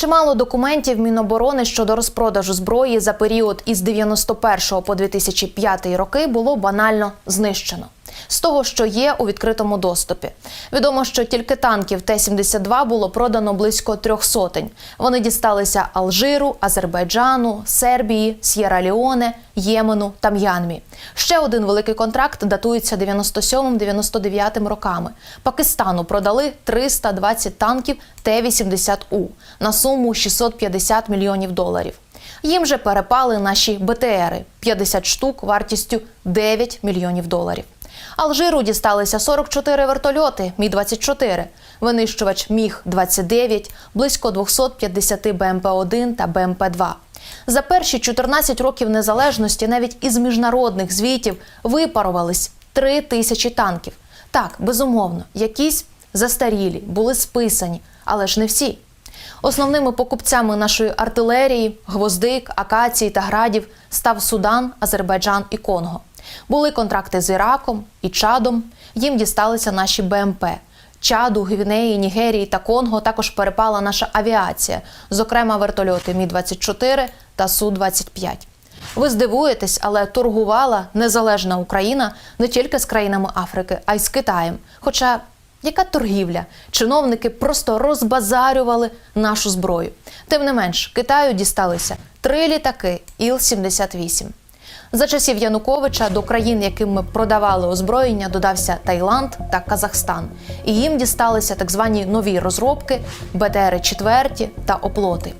Чимало документів Міноборони щодо розпродажу зброї за період із 91 по 2005 роки було банально знищено. З того, що є у відкритому доступі, відомо, що тільки танків Т-72 було продано близько трьох сотень. Вони дісталися Алжиру, Азербайджану, Сербії, С'єра-Ліоне, Ємену та М'янмі. Ще один великий контракт датується 97-99 роками. Пакистану продали 320 танків Т-80У на суму 650 мільйонів доларів. Їм же перепали наші БТРи 50 штук вартістю 9 мільйонів доларів. Алжиру дісталися 44 вертольоти Мі-24, винищувач Міг-29, близько 250 БМП-1 та БМП-2. За перші 14 років незалежності навіть із міжнародних звітів випарувались 3 тисячі танків. Так, безумовно, якісь застарілі, були списані, але ж не всі. Основними покупцями нашої артилерії, гвоздик, акації та градів став Судан, Азербайджан і Конго. Були контракти з Іраком і Чадом. Їм дісталися наші БМП. Чаду, Гвінеї, Нігерії та Конго також перепала наша авіація, зокрема вертольоти Мі-24 та Су-25. Ви здивуєтесь, але торгувала незалежна Україна не тільки з країнами Африки, а й з Китаєм. Хоча яка торгівля? Чиновники просто розбазарювали нашу зброю. Тим не менш, Китаю дісталися три літаки Іл-78. За часів Януковича до країн, яким ми продавали озброєння, додався Таїланд та Казахстан. І їм дісталися так звані нові розробки, БТРи четверті та оплоти.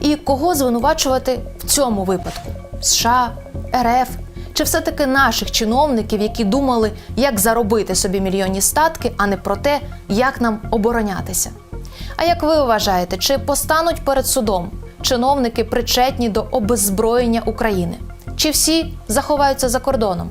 І кого звинувачувати в цьому випадку? США, РФ чи все-таки наших чиновників, які думали, як заробити собі мільйонні статки, а не про те, як нам оборонятися? А як ви вважаєте, чи постануть перед судом чиновники причетні до обеззброєння України? Чи всі заховаються за кордоном?